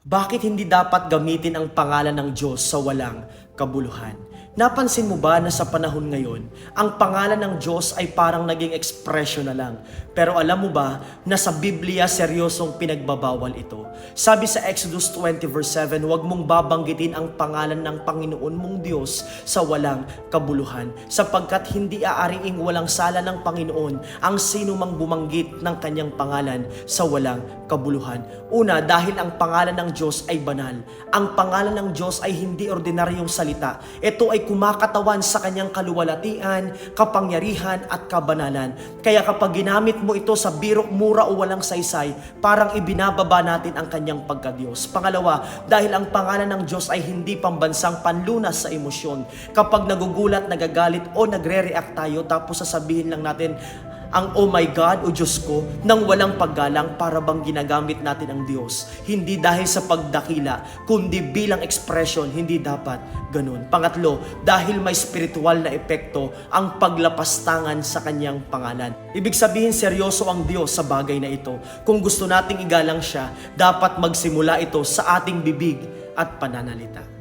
Bakit hindi dapat gamitin ang pangalan ng Diyos sa walang kabuluhan? Napansin mo ba na sa panahon ngayon, ang pangalan ng Diyos ay parang naging expression na lang. Pero alam mo ba na sa Biblia seryosong pinagbabawal ito? Sabi sa Exodus 20 verse 7, huwag mong babanggitin ang pangalan ng Panginoon mong Diyos sa walang kabuluhan. Sapagkat hindi aariing walang sala ng Panginoon ang sino mang bumanggit ng kanyang pangalan sa walang kabuluhan. Una, dahil ang pangalan ng Diyos ay banal. Ang pangalan ng Diyos ay hindi ordinaryong salita. Ito ay kumakatawan sa kanyang kaluwalhatian, kapangyarihan at kabanalan. Kaya kapag ginamit mo ito sa birok, mura o walang saysay, parang ibinababa natin ang kanyang pagkadiyos. Pangalawa, dahil ang pangalan ng Diyos ay hindi pambansang panlunas sa emosyon. Kapag nagugulat, nagagalit o nagre-react tayo tapos sasabihin lang natin, ang oh my God o Diyos ko nang walang paggalang para bang ginagamit natin ang Diyos. Hindi dahil sa pagdakila, kundi bilang expression, hindi dapat ganun. Pangatlo, dahil may spiritual na epekto ang paglapastangan sa kanyang pangalan. Ibig sabihin seryoso ang Diyos sa bagay na ito. Kung gusto nating igalang siya, dapat magsimula ito sa ating bibig at pananalita.